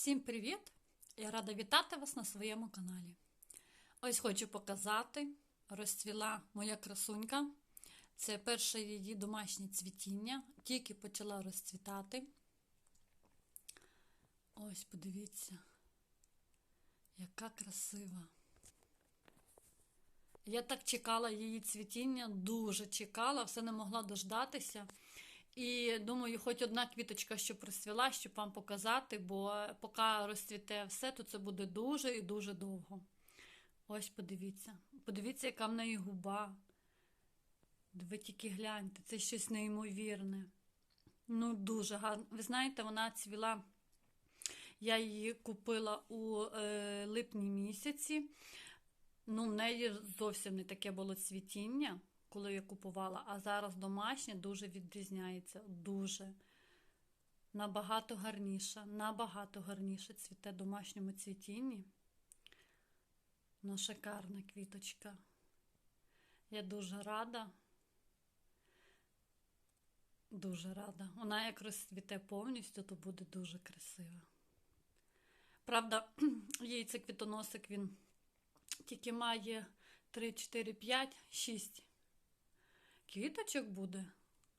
Всім привіт! Я рада вітати вас на своєму каналі. Ось хочу показати, розцвіла моя красунька. Це перше її домашнє цвітіння, тільки почала розцвітати. Ось, подивіться, яка красива. Я так чекала її цвітіння, дуже чекала, все не могла дождатися. І думаю, хоч одна квіточка, що присвіла, щоб вам показати, бо поки розцвіте все, то це буде дуже і дуже довго. Ось подивіться. Подивіться, яка в неї губа. Ви тільки гляньте, це щось неймовірне. Ну, дуже гарно. Ви знаєте, вона цвіла. Я її купила у е, липні місяці. Ну, в неї зовсім не таке було цвітіння коли я купувала, а зараз домашнє дуже відрізняється. Дуже. Набагато гарніша, набагато гарніше цвіте домашньому цвітінні. Ну, шикарна квіточка. Я дуже рада. Дуже рада. Вона як розцвіте повністю, то буде дуже красива. Правда, їй цей квітоносик він тільки має 3, 4, 5, 6 квіточок буде.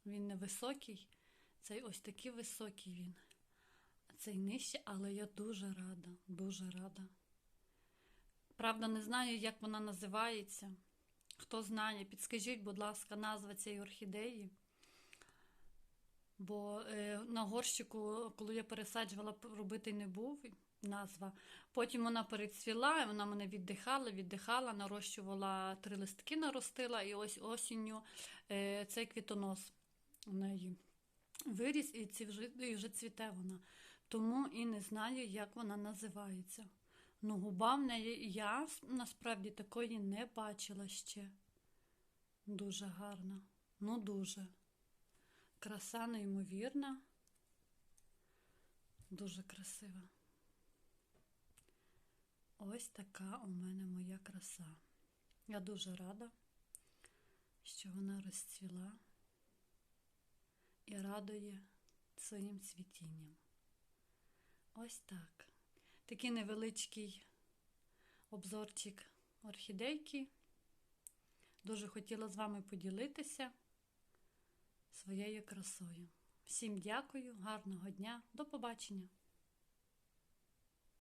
Він невисокий. Цей ось такий високий він. Цей нижче, але я дуже рада, дуже рада. Правда, не знаю, як вона називається. Хто знає, підскажіть, будь ласка, назва цієї орхідеї. Бо е, на горщику, коли я пересаджувала, робити не був назва. Потім вона перецвіла, вона мене віддихала, віддихала, нарощувала три листки, наростила, і ось осінню е, цей квітонос у неї виріс, і, ці вже, і вже цвіте вона. Тому і не знаю, як вона називається. Ну, губа в неї я насправді такої не бачила ще. Дуже гарна. Ну, дуже. Краса неймовірна. Дуже красива. Ось така у мене моя краса. Я дуже рада, що вона розцвіла і радує своїм цвітінням. Ось так. Такий невеличкий обзорчик орхідейки. Дуже хотіла з вами поділитися своєю красою. Всім дякую, гарного дня, до побачення!